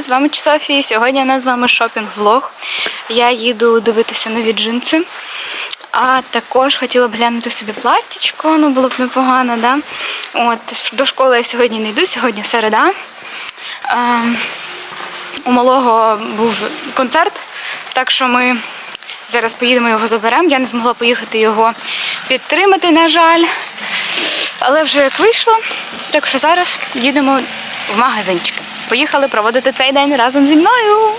З вами Софія. Сьогодні у нас з вами шопінг-влог. Я їду дивитися нові джинси. А також хотіла б глянути собі платтячко, ну було б непогано, да? От, до школи я сьогодні не йду, сьогодні середа. А, у малого був концерт, так що ми зараз поїдемо його заберемо. Я не змогла поїхати його підтримати, на жаль. Але вже як вийшло, так що зараз їдемо в магазинчики. Поїхали проводити цей день разом зі мною.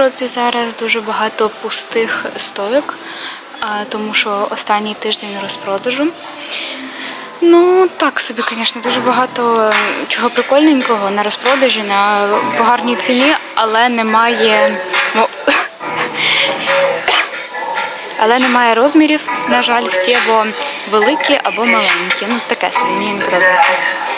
В кропі зараз дуже багато пустих стойок, а, тому що останній тиждень розпродажу. Ну, так собі, звісно, дуже багато е, чого прикольненького на розпродажі, на по гарній ціні, але немає. Ну, але немає розмірів, на жаль, всі або великі, або маленькі. Ну, таке собі, мені не подобається.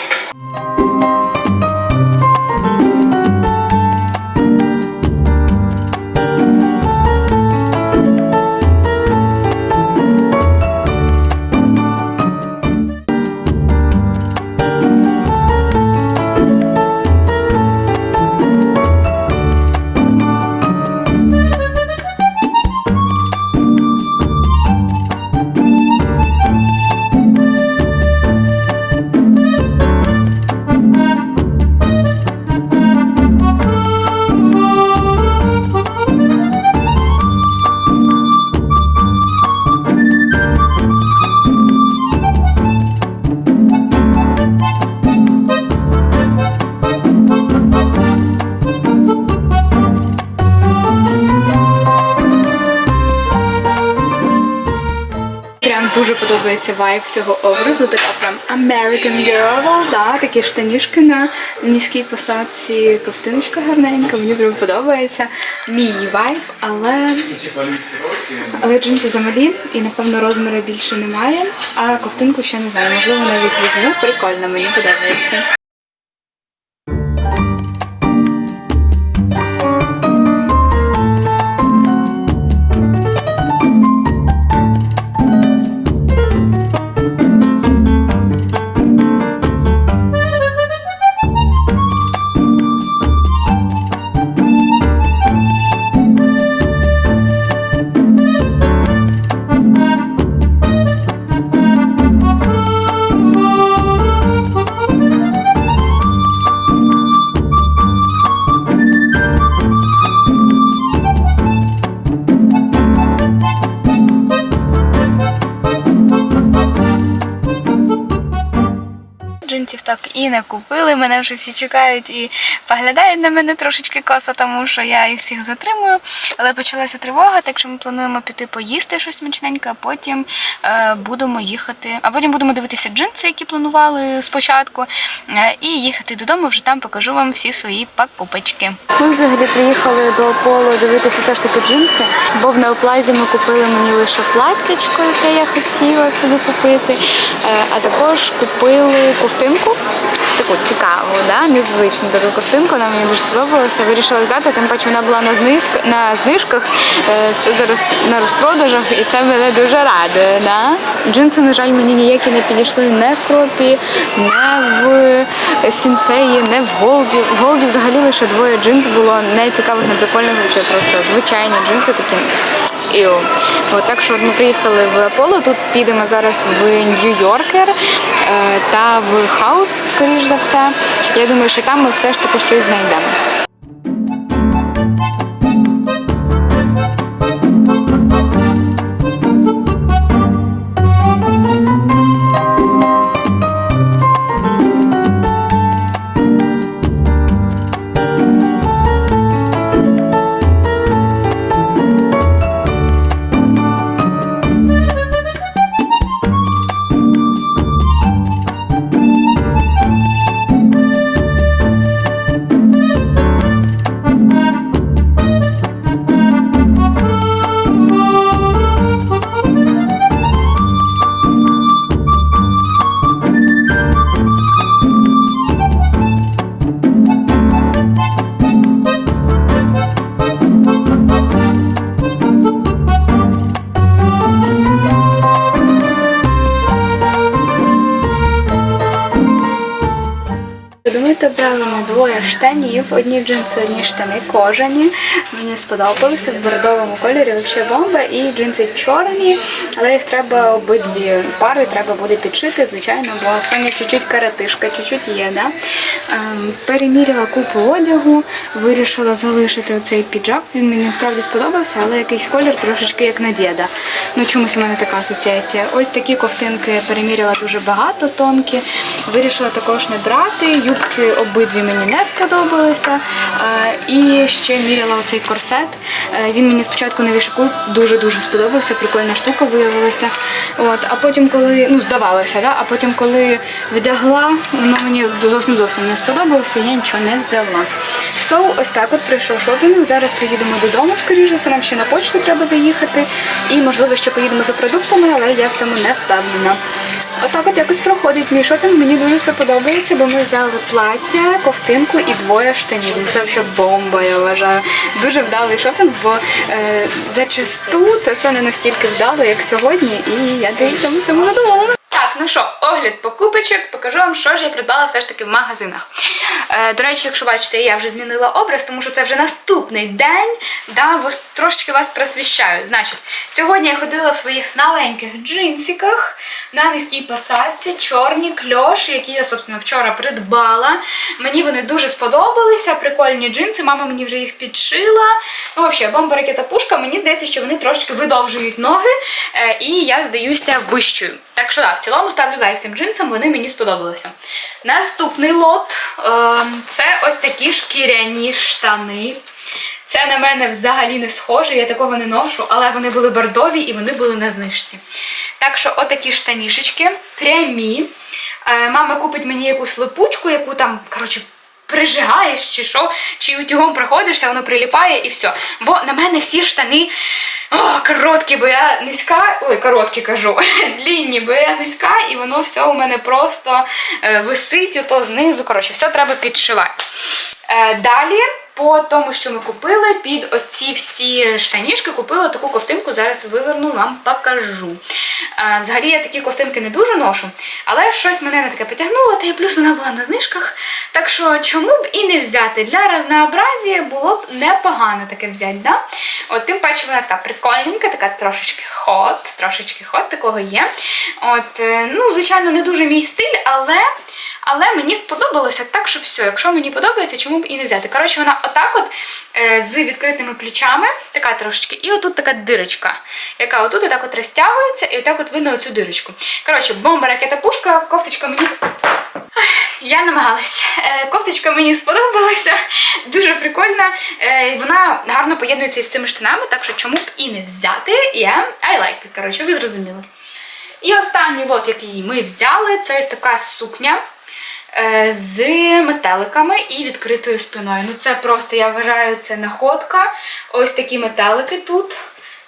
Дуже подобається вайб цього образу. Така прям American Girl, да, такі штанішки на низькій посадці, ковтиночка гарненька, мені прям подобається. Мій вайб, але, але джинси замалі і напевно розміру більше немає. А ковтинку ще не знаю. Можливо, навіть візьму. Прикольно, мені подобається. Так і не купили. Мене вже всі чекають і поглядають на мене трошечки коса, тому що я їх всіх затримую. Але почалася тривога, так що ми плануємо піти поїсти щось смачненьке, а потім е, будемо їхати. А потім будемо дивитися джинси, які планували спочатку, е, і їхати додому. Вже там покажу вам всі свої покупочки. Ми взагалі приїхали до Аполло дивитися все ж таки джинси, бо в Неоплазі ми купили мені лише платтячко, яке я хотіла собі купити, е, а також купили ковтинку. Oh. Таку цікаву, да? незвичну таку ковтинку, вона мені дуже сподобалася. Вирішила взяти, тим паче вона була на знижках, на знижках, е, все зараз на розпродажах, і це мене дуже радує. Да? Джинси, на жаль, мені ніякі не підійшли не в кропі, не в сінцеї, не в голді. В голді взагалі лише двоє джинс було не цікавих, не прикольних, взагалі просто звичайні джинси такі. Іу. От, так що от ми приїхали в Аполло, тут підемо зараз в Нью-Йоркер е, та в Хаус, скоріш за все. Я думаю, що там ми все ж таки щось знайдемо. Двоє штанів. Одні джинси, одні штани кожані. Мені сподобалися в бордовому кольорі, взагалі бомба. І джинси чорні, але їх треба обидві пари треба буде підшити, звичайно, бо Соня чуть-чуть каратишка, чуть-чуть є. Да? Ем, переміряла купу одягу, вирішила залишити оцей піджак. Він мені насправді сподобався, але якийсь колір трошечки як на діда. Ну чомусь у мене така асоціація. Ось такі ковтинки переміряла дуже багато, тонкі. Вирішила також не брати. Юбки обидві мені не сподобалися. Е, І ще міряла оцей корсет. Е, Він мені спочатку на вішаку дуже-дуже сподобався, прикольна штука виявилася. От, а потім, коли ну здавалося, да? а потім, коли вдягла, воно мені зовсім зовсім не сподобалося, я нічого не взяла. So, ось так от прийшов шопінг. Зараз приїдемо додому, скоріше, все нам ще на почту треба заїхати. І можливо ще поїдемо за продуктами, але я в цьому не впевнена. Отак от якось проходить мій шопінг. Мені дуже все подобається, бо ми взяли плаття, ковтинку і двоє штанів. Ну, Це взагалі бомба, я вважаю. Дуже вдалий шопінг, бо е, зачасту це все не настільки вдало, як сьогодні, і я цьому всьому задоволена. Так, ну що, огляд покупочок, покажу вам, що ж я придбала все ж таки в магазинах. Е, до речі, якщо бачите, я вже змінила образ, тому що це вже наступний день, да, трошечки вас просвіщаю. Значить, сьогодні я ходила в своїх маленьких джинсиках на низькій посадці, чорні кльоші, які я, собственно, вчора придбала. Мені вони дуже сподобалися, прикольні джинси, мама мені вже їх підшила. Ну, взагалі, бомба ракета пушка, мені здається, що вони трошки видовжують ноги, е, і я здаюся вищою. Так що да, в цілому ставлю лайк цим джинсам, вони мені сподобалися. Наступний лот е, це ось такі шкіряні штани. Це на мене взагалі не схоже, я такого не ношу, але вони були бордові і вони були на знижці. Так що отакі штанішечки, прямі. Е, мама купить мені якусь липучку, яку там, коротше, прижигаєш чи що, чи утюгом проходишся, воно приліпає і все. Бо на мене всі штани о, короткі, бо я низька, ой, короткі кажу, длінні, бо я низька, і воно все у мене просто е, висить ото знизу. Коротше, все треба підшивати. Е, далі, по тому, що ми купили, під оці всі штанішки купила таку ковтинку, зараз виверну, вам покажу. Е, взагалі я такі ковтинки не дуже ношу, але щось мене на таке потягнуло, та й плюс вона була на знижках. Так що чому б і не взяти? Для разнообразія було б непогано таке взяти. Да? От тим паче вона така прикольненька, така трошечки хот, трошечки хот такого є. От, е, ну, звичайно, не дуже мій стиль, але. Але мені сподобалося так, що все. Якщо мені подобається, чому б і не взяти. Коротше, вона отак от е, з відкритими плечами, така трошечки, і отут така дирочка, яка отут отак от розтягується, і отак от видно оцю дирочку. Коротше, бомба, ракета, пушка, кофточка мені. Я намагалась. Е, Кофточка мені сподобалася, дуже прикольна. Е, Вона гарно поєднується із цими штанами, так що чому б і не взяти. Я I like it, коротше, ви зрозуміли. І останній лот, який ми взяли, це ось така сукня е, з метеликами і відкритою спиною. Ну це просто, я вважаю, це находка. Ось такі метелики тут.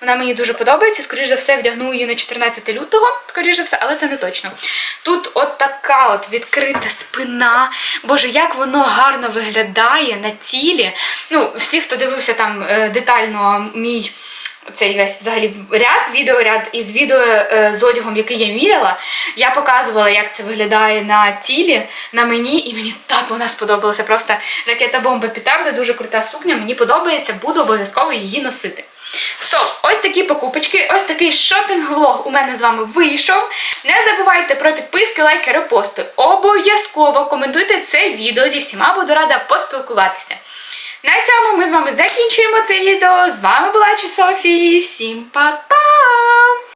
Вона мені дуже подобається. Скоріше за все, вдягну її на 14 лютого, скоріше за все, але це не точно. Тут от така от відкрита спина. Боже, як воно гарно виглядає на тілі. Ну, всі, хто дивився там е, детально мій цей весь взагалі ряд, відеоряд із відео е, з одягом, який я міряла. Я показувала, як це виглядає на тілі, на мені, і мені так вона сподобалася. Просто ракета бомба петарда, дуже крута сукня. Мені подобається, буду обов'язково її носити. So, ось такі покупочки, ось такий шопінг-влог у мене з вами вийшов. Не забувайте про підписки, лайки, репости. Обов'язково коментуйте це відео зі всіма, буду рада поспілкуватися. На цьому ми з вами закінчуємо це відео. З вами була Чи Софії. Всім па-па!